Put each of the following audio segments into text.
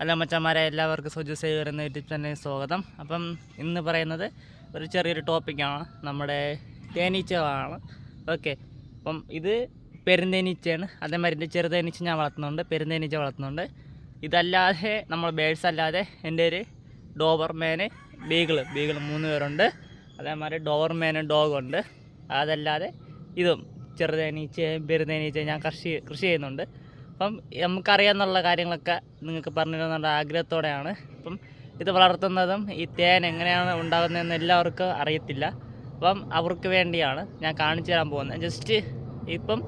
അല്ല മച്ചന്മാരെ എല്ലാവർക്കും സുജു സേവർ എന്ന യൂട്യൂബ് ചാനലിൽ സ്വാഗതം. അപ്പം ഇന്ന് പറയുന്നത് ഒരു ചെറിയൊരു ടോപ്പിക്കാണ്. നമ്മുടെ തേനീച്ചകളാണ്. ഓക്കെ. അപ്പം ഇത് പെരുന്തേനീച്ചയാണ്. അതേമാതിരി ചെറുതേനീച്ച ഞാൻ വളർത്തുന്നുണ്ട്. പെരുന്തേനീച്ച വളർത്തുന്നുണ്ട്. ഇതല്ലാതെ നമ്മൾ ബേഡ്സ് അല്ലാതെ എന്റെ ഒരു ഡോബർമേന് ബീഗിൾ. ബീഗിൾ മൂന്ന് പേരുണ്ട്. അതേമാതിരി ഡോബർമേന് ഡോഗുണ്ട്. അതല്ലാതെ ഇതും ചെറുതേനീച്ചയും പെരുതേനീച്ചയും ഞാൻ കൃഷി കൃഷി ചെയ്യുന്നുണ്ട്. അപ്പം നമുക്കറിയാമെന്നുള്ള കാര്യങ്ങളൊക്കെ നിങ്ങൾക്ക് പറഞ്ഞു ആഗ്രഹത്തോടെയാണ്. അപ്പം ഇത് വളർത്തുന്നതും ഈ തേൻ എങ്ങനെയാണ് ഉണ്ടാകുന്നതെന്ന് എല്ലാവർക്കും അറിയത്തില്ല. അപ്പം അവർക്ക് വേണ്ടിയാണ് ഞാൻ കാണിച്ചു തരാൻ പോകുന്നത്. ജസ്റ്റ് ഇപ്പം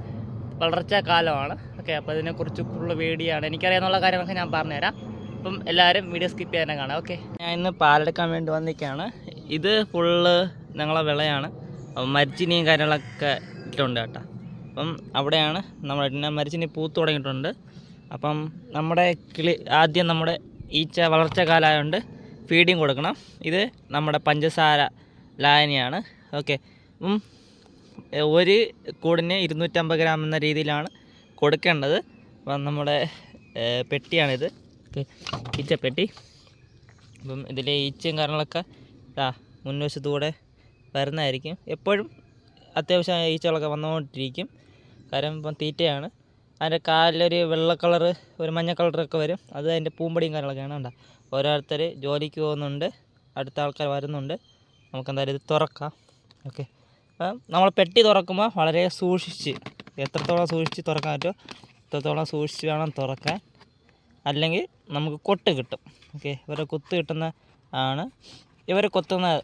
വളർച്ചാ കാലമാണ്. ഓക്കെ അപ്പോൾ ഫുള്ള് വീഡിയോയാണ് എനിക്കറിയാവുന്ന കാര്യങ്ങളൊക്കെ ഞാൻ പറഞ്ഞുതരാം. അപ്പം എല്ലാവരും വീഡിയോ സ്കിപ്പ് ചെയ്യാൻ കാണാം. ഓക്കെ. ഞാൻ ഇന്ന് പാലെടുക്കാൻ വേണ്ടി വന്നിരിക്കുകയാണ്. ഇത് ഫുള്ള് ഞങ്ങളെ വിളയാണ്. അപ്പം മരിച്ചിനിയും കാര്യങ്ങളൊക്കെ ഇട്ടുണ്ട് കേട്ടോ. അപ്പം അവിടെയാണ് നമ്മൾ പിന്നെ മരിച്ചിനി പൂത്ത് തുടങ്ങിയിട്ടുണ്ട്. അപ്പം നമ്മുടെ കിളി ആദ്യം നമ്മുടെ ഈച്ച വളർച്ച കാലമായതുകൊണ്ട് ഫീഡിങ് കൊടുക്കണം. ഇത് നമ്മുടെ പഞ്ചസാര ലായനിയാണ്. ഓക്കെ. അപ്പം ഒരു കൂടിന് ഇരുന്നൂറ്റമ്പത് ഗ്രാം എന്ന രീതിയിലാണ് കൊടുക്കേണ്ടത്. അപ്പം നമ്മുടെ പെട്ടിയാണിത്. ഈച്ചപ്പെട്ടി. അപ്പം ഇതിലെ ഈച്ചയും കാര്യങ്ങളൊക്കെ ആ മുൻവശത്തൂടെ വരുന്നതായിരിക്കും. എപ്പോഴും അത്യാവശ്യം ഈച്ചകളൊക്കെ വന്നുകൊണ്ടിരിക്കും. കാരണം ഇപ്പം തീറ്റയാണ്. അതിന്റെ കാലിലൊരു വെള്ള കളറ് ഒരു മഞ്ഞ കളറൊക്കെ വരും. അത് അതിന്റെ പൂമ്പടിയും കാര്യങ്ങളൊക്കെയാണ് കണ്ട ഓരോരുത്തർ ജോലിക്ക് പോകുന്നുണ്ട്. അടുത്ത ആൾക്കാർ വരുന്നുണ്ട്. നമുക്കെന്തായാലും ഇത് തുറക്കാം. ഓക്കെ. അപ്പം നമ്മൾ പെട്ടി തുറക്കുമ്പോൾ വളരെ സൂക്ഷിച്ച് എത്രത്തോളം സൂക്ഷിച്ച് തുറക്കാൻ പറ്റുമോ എത്രത്തോളം സൂക്ഷിച്ച് വേണം തുറക്കാൻ. അല്ലെങ്കിൽ നമുക്ക് കൊട്ട് കിട്ടും. ഓക്കെ. ഇവരെ കുത്ത് കിട്ടുന്ന ആണ്. ഇവർ കൊത്തുന്ന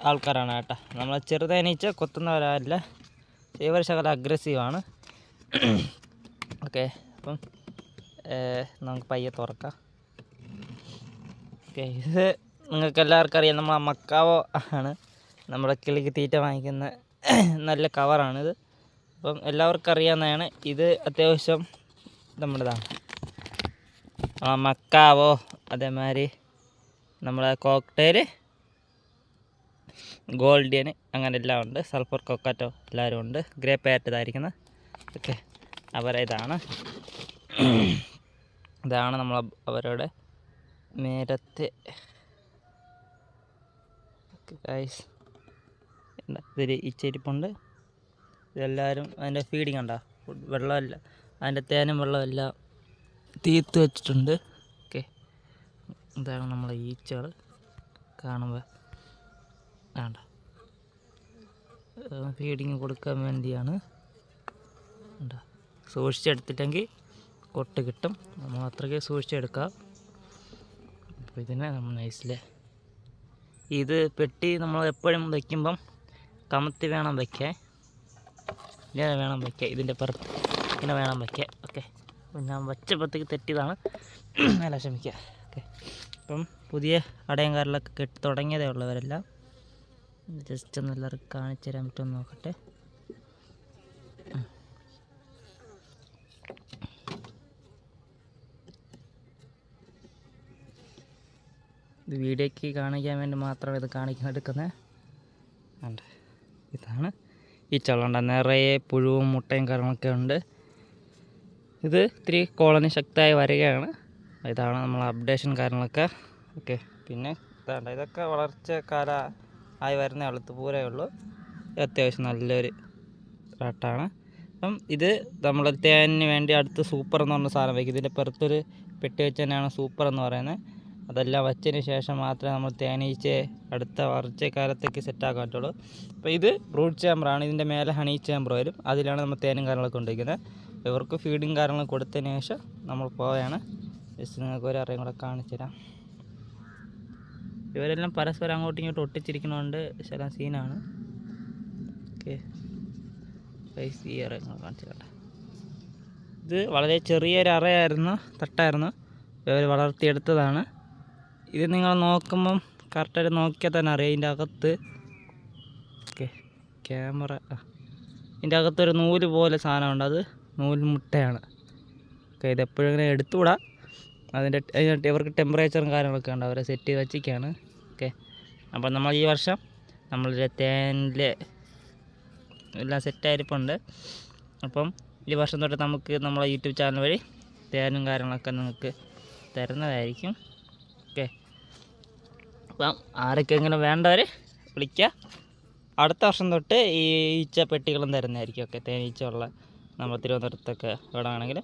ആൾക്കാരാണ് കേട്ടോ. നമ്മൾ ചെറുതേനീച്ച കൊത്തുന്നവരല്ല ഇവർ ശകലം അഗ്രസീവാണ് ഓക്കെ അപ്പം നമുക്ക് പയ്യെ തുറക്കാം. ഓക്കെ ഇത് നിങ്ങൾക്ക് എല്ലാവർക്കും അറിയാം. നമ്മളെ മക്കാവോ ആണ് നമ്മുടെ കിളിക്ക് തീറ്റ വാങ്ങിക്കുന്ന നല്ല കവറാണിത് അപ്പം എല്ലാവർക്കും അറിയാവുന്നതാണ് ഇത് അത്യാവശ്യം നമ്മുടേതാണ്. മക്കാവോ അതേമാതിരി നമ്മളെ കോക്ടെയിൽ ഗോൾഡിയൻ അങ്ങനെ എല്ലാം ഉണ്ട്. സൾഫർ കൊക്കാറ്റോ എല്ലാവരും ഉണ്ട്. ഗ്രേ പാറ്റ് ഇതായിരിക്കുന്നത് ഓക്കെ. അവരെ ഇതാണ്. ഇതാണ് നമ്മൾ അവരുടെ നേരത്തെ. ഗൈസ് ഇതിൽ ഇച്ചിരിപ്പുണ്ട് ഇതെല്ലാവരും അതിന്റെ ഫീഡിങ് ഉണ്ടോ വെള്ളമല്ല. അതിന്റെ തേനും വെള്ളമെല്ലാം തീർത്ത് വെച്ചിട്ടുണ്ട്. ഓക്കെ. ഇതാണ് നമ്മളെ ഈച്ചകൾ കാണുമ്പോൾ വേണ്ട ഫീഡിങ് കൊടുക്കാൻ വേണ്ടിയാണ്. ഉണ്ടോ സൂക്ഷിച്ചെടുത്തിട്ടെങ്കിൽ കൊട്ട് കിട്ടും. നമ്മൾ അത്രയ്ക്ക് സൂക്ഷിച്ചെടുക്കാം. അപ്പോൾ ഇതിനെ നമ്മൾ നൈസിലെ. ഇത് പെട്ടി നമ്മൾ എപ്പോഴും വയ്ക്കുമ്പം കമത്തി വേണം വയ്ക്കാൻ ഇങ്ങനെ വേണം വയ്ക്കാൻ ഇതിന്റെ പുറത്ത് ഇങ്ങനെ വേണം വയ്ക്കാൻ ഓക്കെ. ഞാൻ വച്ചപ്പോഴത്തേക്ക് തെറ്റിയതാണ്. അല്ല ക്ഷമിക്കുക ഓക്കെ. അപ്പം പുതിയ അടയങ്കാരിലൊക്കെ കെട്ടി തുടങ്ങിയതേ ഉള്ളവരെല്ലാം ജസ്റ്റ് ഒന്ന് എല്ലാവർക്കും കാണിച്ചു തരാൻ പറ്റുമോ എന്ന് നോക്കട്ടെ. ഇത് വീഡിയോയ്ക്ക് കാണിക്കാൻ വേണ്ടി മാത്രം ഇത് കാണിക്കാൻ എടുക്കുന്നത് ഇതാണ്. ഈ ചളണ്ട നിറയെ പുഴുവും മുട്ടയും കാര്യങ്ങളൊക്കെ ഉണ്ട്. ഇത് ഇത്തിരി കോളനി ശക്തമായി വരികയാണ്. ഇതാണ് നമ്മൾ അപ്ഡേഷൻ കാര്യങ്ങളൊക്കെ. ഓക്കെ പിന്നെ ഇതാണ്ട് ഇതൊക്കെ വളർച്ച കാല ആയി വരുന്ന എളുത്ത് പൂരേ ഉള്ളൂ. അത്യാവശ്യം നല്ലൊരു റാട്ടാണ് അപ്പം ഇത് നമ്മൾ തേനിന് വേണ്ടി അടുത്ത് സൂപ്പർ എന്ന് പറഞ്ഞ സാധനം വയ്ക്കും ഇതിന്റെ പുറത്തൊരു പെട്ടി വെച്ച് തന്നെയാണ് സൂപ്പർ എന്ന് പറയുന്നത്. അതെല്ലാം വച്ചതിന് ശേഷം മാത്രമേ നമ്മൾ തേനീച്ചയെ അടുത്ത വളർച്ചക്കാലത്തേക്ക് സെറ്റാക്കാൻ പറ്റുള്ളൂ. അപ്പോൾ ഇത് റൂട്ട് ചേമ്പറാണ് ഇതിന്റെ മേലെ ഹണി ചേമ്പർ വരും. അതിലാണ് നമ്മൾ തേനും കാര്യങ്ങളൊക്കെ കൊണ്ടിരിക്കുന്നത്. ഇവർക്ക് ഫീഡിങ് കാര്യങ്ങൾ കൊടുത്തതിന് ശേഷം നമ്മൾ പോവുകയാണ്. ജസ്റ്റ് നിങ്ങൾക്ക് ഒരു അറിയും കൂടെ കാണിച്ചു തരാം. ഇവരെല്ലാം പരസ്പരം അങ്ങോട്ടും ഇങ്ങോട്ടും ഒട്ടിച്ചിരിക്കണോണ്ട് ചില സീനാണ്. ഓക്കെ. ഇത് വളരെ ചെറിയൊരു അറയായിരുന്നു തട്ടായിരുന്നു. ഇവർ വളർത്തിയെടുത്തതാണ്. ഇത് നിങ്ങൾ നോക്കുമ്പം കറക്റ്റായിട്ട് നോക്കിയാൽ തന്നെ അറിയാം ഇതിന്റെ അകത്ത്. ഓക്കെ. ക്യാമറ ആ. ഇതിന്റെ അകത്തൊരു നൂൽ പോലെ സാധനമുണ്ട്. അത് നൂൽ മുട്ടയാണ് ഓക്കെ ഇതെപ്പോഴും ഇങ്ങനെ എടുത്തുകൂടാ അതിന്റെ ഇവർക്ക് ടെമ്പറേച്ചറും കാര്യങ്ങളൊക്കെ ഉണ്ട്. അവരെ സെറ്റ് ചെയ്ത് വച്ചിരിക്കുകയാണ്. ഓക്കെ അപ്പം നമ്മൾ ഈ വർഷം നമ്മളുടെ തേനിൽ എല്ലാം സെറ്റായിരിപ്പുണ്ട് അപ്പം ഈ വർഷം തൊട്ട് നമുക്ക് നമ്മളെ യൂട്യൂബ് ചാനൽ വഴി തേനും കാര്യങ്ങളൊക്കെ നിങ്ങൾക്ക് തരുന്നതായിരിക്കും. ഓക്കെ അപ്പം ആരൊക്കെ ഇങ്ങനെ വേണ്ടവർ വിളിക്കുക. അടുത്ത വർഷം തൊട്ട് ഈ ഈച്ച പെട്ടികളും തരുന്നതായിരിക്കും. ഓക്കെ തേനീച്ച ഉള്ള നമ്മൾ തിരുവനന്തപുരത്തൊക്കെ ഇവിടെ ആണെങ്കിൽ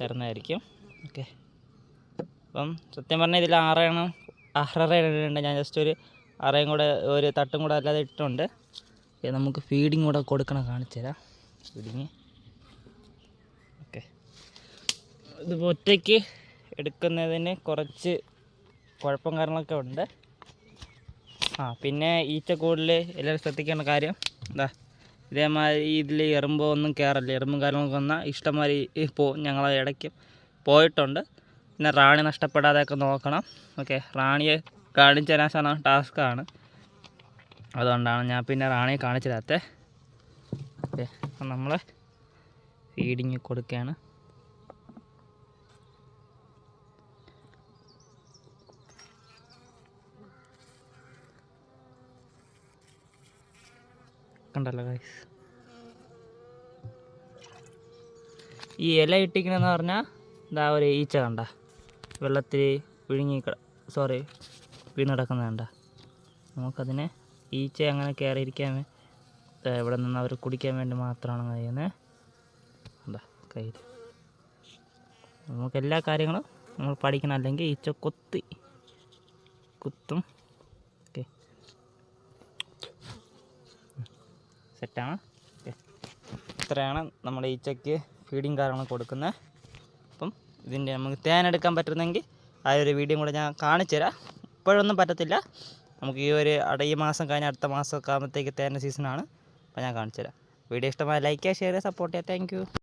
തരുന്നതായിരിക്കും. ഓക്കെ അപ്പം സത്യം പറഞ്ഞാൽ ഇതിൽ ആറെണ്ണം ആറര ഇടുന്നുണ്ട് ഞാൻ ജസ്റ്റ് ഒരു അറയും കൂടെ ഒരു തട്ടും കൂടെ അല്ലാതെ ഇട്ടുണ്ട് നമുക്ക് ഫീഡിങ് കൂടെ കൊടുക്കണം കാണിച്ചു തരാം. ഫീഡിങ് ഓക്കെ ഇത് ഒറ്റയ്ക്ക് എടുക്കുന്നതിന് കുറച്ച് കുഴപ്പം കാര്യങ്ങളൊക്കെ ഉണ്ട്. ആ പിന്നെ ഈച്ചക്കൂടിൽ എല്ലാവരും ശ്രദ്ധിക്കേണ്ട കാര്യം എന്താ ഇതേമാതിരി ഇതിൽ എറുമ്പോ ഒന്നും കയറല്ല എറുമ്പും കാര്യങ്ങളൊക്കെ വന്നാൽ ഇഷ്ടംമാതിരി പോ ഞങ്ങളെ ഇടയ്ക്ക് പോയിട്ടുണ്ട്. പിന്നെ റാണി നഷ്ടപ്പെടാതെയൊക്കെ നോക്കണം. ഓക്കെ റാണിയെ കാണിച്ചു തരാൻ സാധനം ടാസ്ക്കാണ്. അതുകൊണ്ടാണ് ഞാൻ പിന്നെ റാണിയെ കാണിച്ചു തരാത്തത് ഓക്കെ അപ്പം നമ്മൾ ഫീഡിങ് കൊടുക്കുകയാണ്. കണ്ടല്ലോ ഗൈസ് ഈ ഇല ഇട്ടിക്കണെന്ന് പറഞ്ഞാൽ ഇതാ ഒരു ഈച്ച കണ്ട. വെള്ളത്തിൽ വിഴുങ്ങി സോറി വീണടക്കുന്നത് കണ്ട. നമുക്കതിനെ ഈച്ച അങ്ങനെ കയറിയിരിക്കാൻ ഇവിടെ നിന്ന് അവർ കുടിക്കാൻ വേണ്ടി മാത്രമാണ് അങ്ങനെ ചെയ്യുന്നത് കയ്യിൽ നമുക്ക് എല്ലാ കാര്യങ്ങളും നമ്മൾ പഠിക്കണം. അല്ലെങ്കിൽ ഈച്ച കൊത്തി കുത്തും. ഓക്കെ. സെറ്റാണ്? ഓക്കെ. ഇത്രയാണ് നമ്മുടെ ഈച്ചയ്ക്ക് ഫീഡിങ് കാര്യങ്ങൾ കൊടുക്കുന്നത്. അപ്പം ഇതിന്റെ നമുക്ക് തേൻ എടുക്കാൻ പറ്റുന്നെങ്കിൽ ആ ഒരു വീഡിയോ കൂടെ ഞാൻ കാണിച്ചു തരാം. ഇപ്പോഴൊന്നും പറ്റത്തില്ല. നമുക്ക് ഈ ഒരു അട ഈ മാസം കഴിഞ്ഞ അടുത്ത മാസമൊക്കെ ആകുമ്പോഴത്തേക്ക് തേന്റെ സീസണാണ് അപ്പോൾ ഞാൻ കാണിച്ചു തരാം. വീഡിയോ ഇഷ്ടമായ ലൈക്ക് ചെയ്യുക ഷെയർ ചെയ്യുക സപ്പോർട്ട് ചെയ്യുക താങ്ക്